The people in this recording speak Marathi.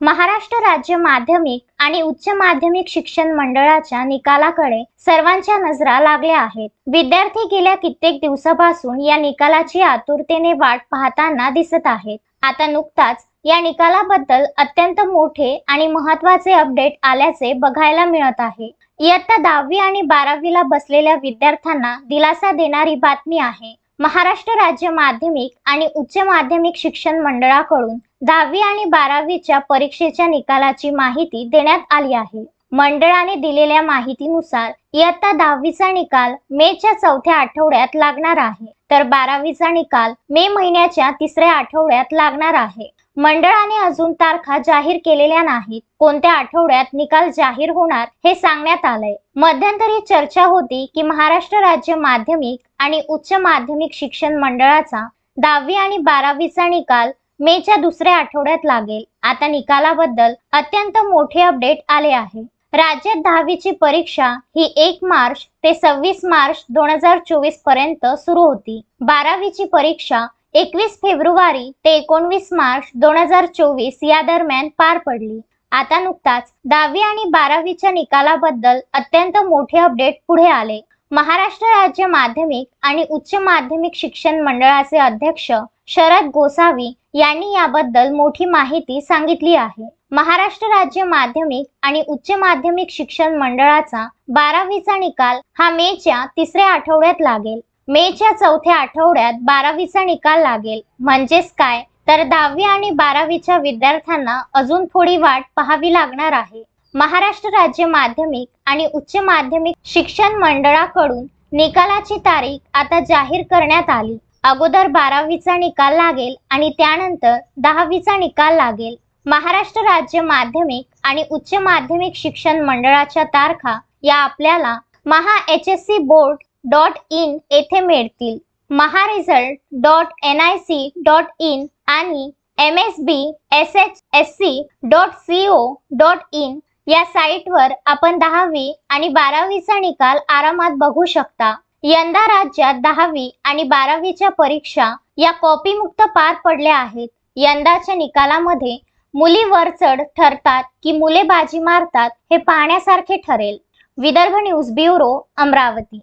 महाराष्ट्र राज्य माध्यमिक आणि उच्च माध्यमिक शिक्षण मंडळाच्या निकालाकडे सर्वांच्या नजरा लागल्या आहेत. विद्यार्थी गेल्या कित्येक दिवसापासून या निकालाची आतुरतेने वाट पाहताना दिसत आहेत. आता नुकताच या निकालाबद्दल अत्यंत मोठे आणि महत्त्वाचे अपडेट आल्याचे बघायला मिळत आहे. इयत्ता दहावी आणि बारावीला बसलेल्या विद्यार्थ्यांना दिलासा देणारी बातमी आहे. महाराष्ट्र राज्य माध्यमिक आणि उच्च माध्यमिक शिक्षण मंडळाकडून दहावी आणि बारावीच्या परीक्षेच्या निकालाची माहिती देण्यात आली आहे. मंडळाने दिलेल्या माहितीनुसार इयत्ता दहावीचा निकाल मेच्या चौथ्या आठवड्यात लागणार आहे. तर बारावीचा निकाल मे महिन्याच्या तिसऱ्या आठवड्यात लागणार आहे. मंडळाने अजून तारखा जाहीर केलेल्या नाहीत. कोणत्या आठवड्यात निकाल जाहीर होणार हे सांगण्यात आलंय. मध्यंतरी चर्चा होती की महाराष्ट्र राज्य माध्यमिक आणि उच्च माध्यमिक शिक्षण मंडळाचा दहावी आणि बारावीचा निकाल मेच्या दुसऱ्या आठवड्यात लागेल. आता निकालाबद्दल अत्यंत मोठे अपडेट आले आहे. राज्यात दहावीची परीक्षा ही एक मार्च ते सव्वीस मार्च दोन हजार चोवीसपर्यंत सुरू होती. बारावीची परीक्षा एकवीस फेब्रुवारी ते एकोणवीस मार्च दोन हजार चोवीस या दरम्यान पार पडली. आता नुकताच दहावी आणि बारावीच्या निकालाबद्दल अत्यंत मोठे अपडेट पुढे आले. महाराष्ट्र राज्य माध्यमिक आणि उच्च माध्यमिक शिक्षण मंडळाचे अध्यक्ष शरद गोसावी यांनी याबद्दल मोठी माहिती सांगितली आहे. महाराष्ट्र राज्य माध्यमिक आणि उच्च माध्यमिक शिक्षण मंडळाचा बारावीचा निकाल हा मेच्या तिसऱ्या आठवड्यात लागेल. मेच्या चौथ्या आठवड्यात बारावीचा निकाल लागेल. म्हणजेच काय? तर दहावी आणि बारावीच्या विद्यार्थ्यांना अजून थोडी वाट पाहावी लागणार आहे. महाराष्ट्र राज्य माध्यमिक आणि उच्च माध्यमिक शिक्षण मंडळाकडून निकालाची तारीख आता जाहीर करण्यात आली. अगोदर बारावीचा निकाल लागेल आणि त्यानंतर दहावीचा निकाल लागेल. महाराष्ट्र राज्य माध्यमिक आणि उच्च माध्यमिक शिक्षण मंडळाच्या तारखा या आपल्याला Maha H S C board dot in येथे मिळतील. Maha result dot N I C dot in आणि M S B S H S C dot C O dot in या साईटवर आपण दहावी आणि बारावीचा निकाल आरामात बघू शकता. यंदा राज्यात दहावी आणि बारावीच्या परीक्षा या कॉपीमुक्त पार पडल्या आहेत. यंदाच्या निकालामध्ये मुली वरचढ ठरतात की मुले बाजी मारतात हे पाहण्यासारखे ठरेल. Vidarbha news bureau Amravati.